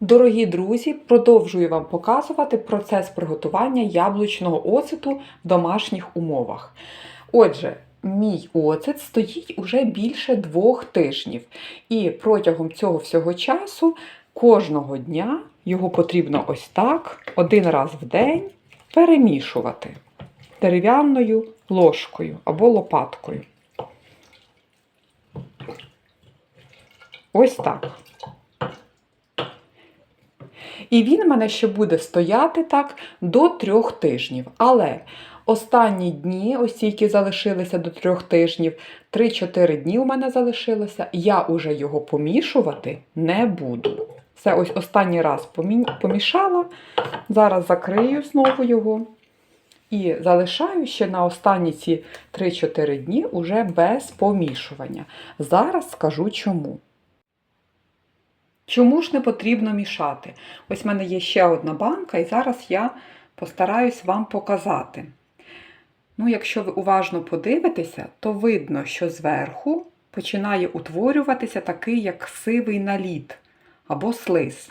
Дорогі друзі, продовжую вам показувати процес приготування яблучного оцету в домашніх умовах. Отже, мій оцет стоїть уже більше двох тижнів, і протягом цього всього часу кожного дня його потрібно ось так один раз в день перемішувати дерев'яною ложкою або лопаткою. Ось так. І він в мене ще буде стояти так до трьох тижнів. Але останні дні, ось які залишилися до трьох тижнів, 3-4 дні у мене залишилося, я уже його помішувати не буду. Це ось останній раз помішала. Зараз закрию знову його. І залишаю ще на останні ці 3-4 дні уже без помішування. Зараз скажу чому. Чому ж не потрібно мішати? Ось в мене є ще одна банка, і зараз я постараюсь вам показати. Ну, якщо ви уважно подивитеся, то видно, що зверху починає утворюватися такий, як сивий наліт або слиз.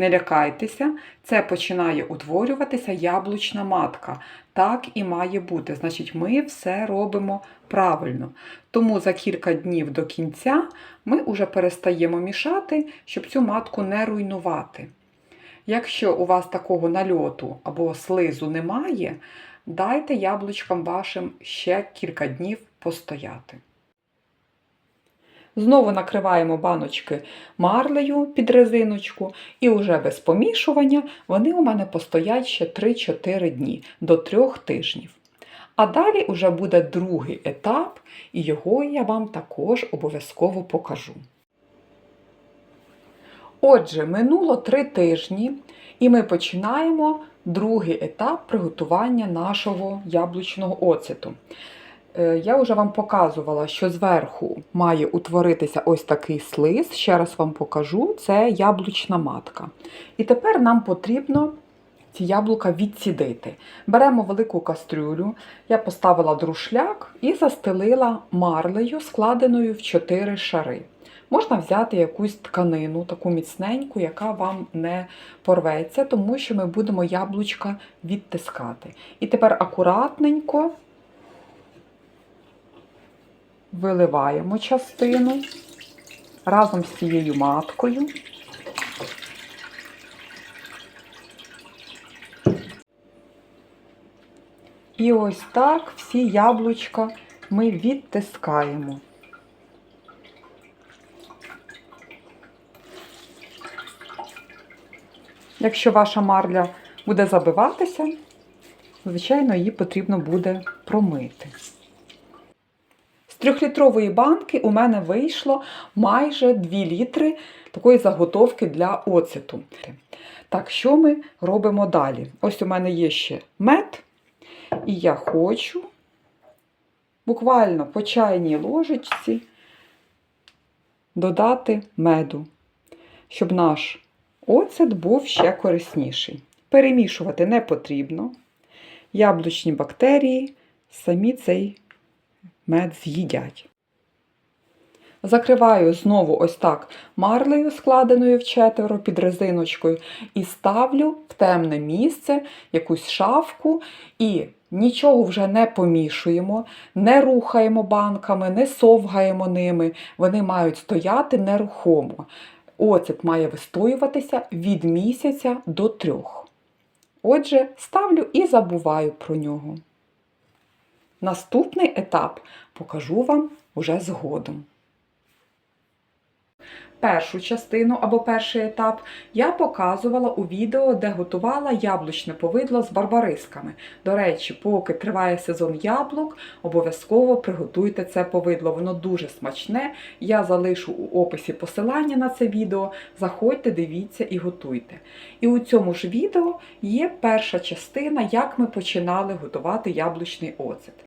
Не лякайтеся, це починає утворюватися яблучна матка. Так і має бути. Значить, ми все робимо правильно. Тому за кілька днів до кінця ми вже перестаємо мішати, щоб цю матку не руйнувати. Якщо у вас такого нальоту або слизу немає, дайте яблучкам вашим ще кілька днів постояти. Знову накриваємо баночки марлею під резиночку, і вже без помішування вони у мене постоять ще 3-4 дні до 3 тижнів. А далі вже буде другий етап, і його я вам також обов'язково покажу. Отже, минуло 3 тижні, і ми починаємо другий етап приготування нашого яблучного оцету. Е, Я вже вам показувала, що зверху має утворитися ось такий слиз. Ще раз вам покажу, це яблучна матка. І тепер нам потрібно ці яблука відцідити. Беремо велику кастрюлю, я поставила друшляк і застелила марлею, складеною в 4 шари. Можна взяти якусь тканину, таку міцненьку, яка вам не порветься, тому що ми будемо яблучка відтискати. І тепер акуратненько виливаємо частину разом з цією маткою. І ось так всі яблучка ми відтискаємо. Якщо ваша марля буде забиватися, звичайно, її потрібно буде промити. Трьохлітрової банки у мене вийшло майже 2 літри такої заготовки для оцету. Так, що ми робимо далі? Ось у мене є ще мед, і я хочу буквально по чайній ложечці додати меду, щоб наш оцет був ще корисніший. Перемішувати не потрібно. Яблучні бактерії самі цей мед з'їдять. Закриваю знову ось так марлею, складеною в четверо під резиночкою, і ставлю в темне місце якусь шафку і нічого вже не помішуємо, не рухаємо банками, не совгаємо ними. Вони мають стояти нерухомо. Оцет має вистоюватися від місяця до трьох. Отже, ставлю і забуваю про нього. Наступний етап покажу вам уже згодом. Першу частину або перший етап я показувала у відео, де готувала яблучне повидло з барбарисками. До речі, поки триває сезон яблук, обов'язково приготуйте це повидло. Воно дуже смачне. Я залишу у описі посилання на це відео. Заходьте, дивіться і готуйте. І у цьому ж відео є перша частина, як ми починали готувати яблучний оцет.